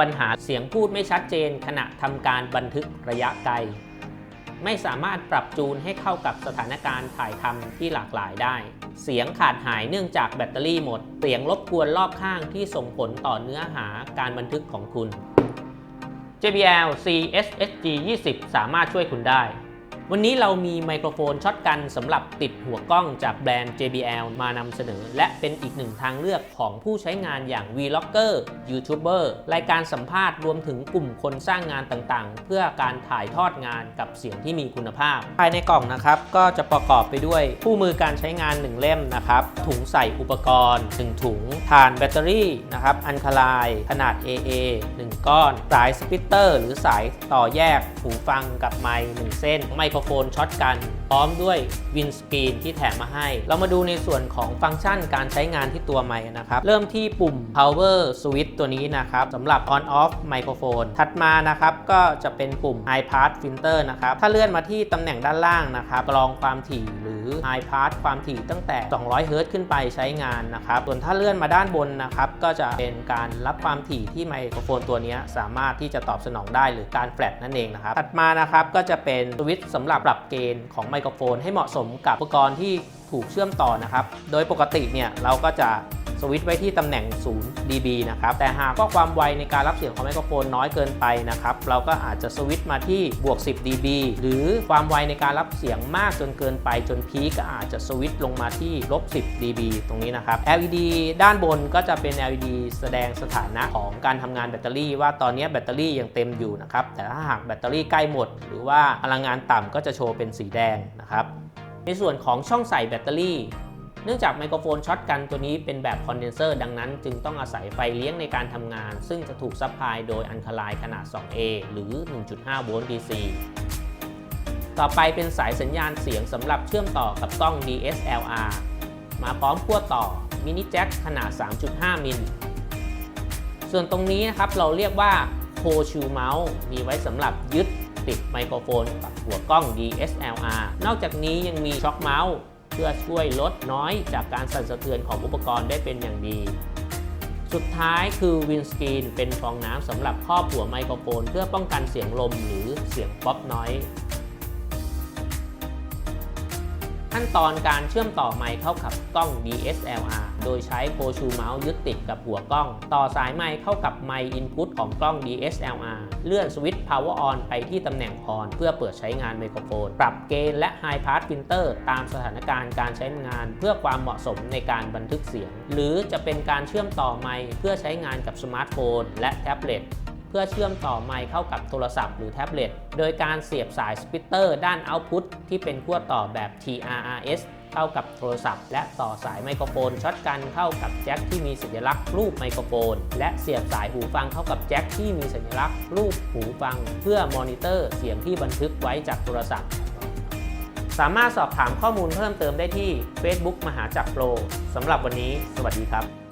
ปัญหาเสียงพูดไม่ชัดเจน ขณะทำการบันทึกระยะไกล ไม่สามารถปรับจูนให้เข้ากับสถานการณ์ถ่ายทำที่หลากหลายได้ เสียงขาดหายเนื่องจากแบตเตอรี่หมด เสียงรบกวนรอบข้างที่ส่งผลต่อเนื้อหาการบันทึกของคุณ JBL CSSG 20 สามารถช่วยคุณได้ วันนี้เรามีไมโครโฟนช็อตกันสำหรับติดหัวกล้องจากแบรนด์ JBL มานำเสนอ และเป็นอีกหนึ่งทางเลือกของผู้ใช้งานอย่าง Vlogger YouTuber รายการสัมภาษณ์รวมถึงกลุ่มคนสร้างงานต่างๆ เพื่อการถ่ายทอดงานกับเสียงที่มีคุณภาพ ภายในกล่องนะครับก็จะประกอบไปด้วยคู่มือการใช้งาน 1 เล่มนะครับถุงใส่อุปกรณ์ 1 ถุงถ่านแบตเตอรี่นะครับอันคลายขนาด AA 1 ก้อน สายสปิตเตอร์ หรือสายต่อแยกหูฟังกับไมค์1เส้นไมโครโฟนช็อตกัน พร้อมด้วยวินสกรีนที่แถมมาให้ เรามาดูในส่วนของฟังก์ชันการใช้งานที่ตัวไมค์นะครับ เริ่มที่ปุ่ม power switch ตัวนี้นะครับสำหรับ on off ไมโครโฟน ถัดมานะครับก็จะเป็นปุ่ม high pass filter นะครับ ถ้าเลื่อนมาที่ตำแหน่งด้านล่างนะครับกรองความถี่หรือ high pass ความถี่ตั้งแต่ 200เฮิรตซ์ขึ้นไปใช้งานนะครับ ส่วนถ้าเลื่อนมาด้านบนนะครับก็จะเป็นการรับความถี่ที่ไมโครโฟนตัวนี้สามารถที่จะตอบสนองได้หรือการแฟลตนั่นเองนะครับ ถัดมานะครับก็จะเป็นสวิตช์สำหรับปรับเกณฑ์ของไมโครโฟนให้เหมาะสมกับอุปกรณ์ที่ถูกเชื่อมต่อนะครับ โดยปกติเนี่ยเราก็จะ สวิตช์ไว้ที่ตำแหน่ง 0 dB นะครับ แต่หากว่าความไวในการรับเสียงของไมโครโฟนน้อยเกินไปนะครับ เราก็อาจจะสวิตช์มาที่บวก 10 dB หรือความไวในการรับเสียงมากจนเกินไปจนพีก็อาจจะสวิตช์ลงมาที่ลบ 10 dB ตรงนี้นะครับ LED ด้านบนก็จะเป็น LED แสดงสถานะของการทำงานแบตเตอรี่ ว่าตอนนี้แบตเตอรี่ยังเต็มอยู่นะครับ แต่ถ้าหากแบตเตอรี่ใกล้หมด หรือว่าพลังงานต่ำก็จะโชว์เป็นสีแดงนะครับ ในส่วนของช่องใส่แบตเตอรี่ เนื่องจากไมโครโฟนช็อตกันตัวนี้เป็นแบบคอนเดนเซอร์ดังนั้นจึงต้องอาศัยไฟเลี้ยงในการทำงาน ซึ่งจะถูกซัพพลายโดยอันคลายขนาด 2A หรือ 1.5 โวลต์ DC ต่อไปเป็นสายสัญญาณเสียงสำหรับเชื่อมต่อกับกล้อง DSLR มาพร้อมขั้วต่อมินิแจ็คขนาด 3.5 มิล ส่วนตรงนี้นะครับเราเรียกว่าโคชูเมาส์มีไว้สำหรับยึดติดไมโครโฟนกับหัวกล้อง DSLR นอกจากนี้ยังมีช็อคเมาส์ พื่อช่วยลดน้อยจากการสั่นสะเทือนของอุปกรณ์ได้เป็นอย่างดี สุดท้ายคือวินสกรีนเป็นฟองน้ำสำหรับครอบหัวไมโครโฟน เพื่อป้องกันเสียงลมหรือเสียงป๊อปน้อย ขั้นตอนการเชื่อมต่อไมค์เข้ากับกล้อง DSLR โดยใช้โคชูเมาส์ยึดติดกับหัวกล้อง ต่อสายไมค์เข้ากับไมค์อินพุตของกล้อง DSLR เลื่อนสวิตช์ Power On ไปที่ตำแหน่ง On เพื่อเปิดใช้งานไมโครโฟน ปรับเกณฑ์และ High Pass Filter ตามสถานการณ์การใช้งาน เพื่อความเหมาะสมในการบันทึกเสียง หรือจะเป็นการเชื่อมต่อไมค์เพื่อใช้งานกับสมาร์ทโฟนและแท็บเล็ต เพื่อเชื่อมต่อไมค์เข้ากับโทรศัพท์หรือแท็บเล็ต โดยการเสียบสายสปิเตอร์ด้านเอาต์พุตที่เป็นขั้วต่อแบบ TRRS เข้ากับโทรศัพท์ และต่อสายไมโครโฟนช็อตกันเข้ากับแจ็คที่มีสัญลักษณ์รูปไมโครโฟน และเสียบสายหูฟังเข้ากับแจ็คที่มีสัญลักษณ์รูปหูฟัง เพื่อมอนิเตอร์เสียงที่บันทึกไว้จากโทรศัพท์ สามารถสอบถามข้อมูลเพิ่มเติมได้ที่ Facebook มหาจักรโปรสำหรับวันนี้ สวัสดีครับ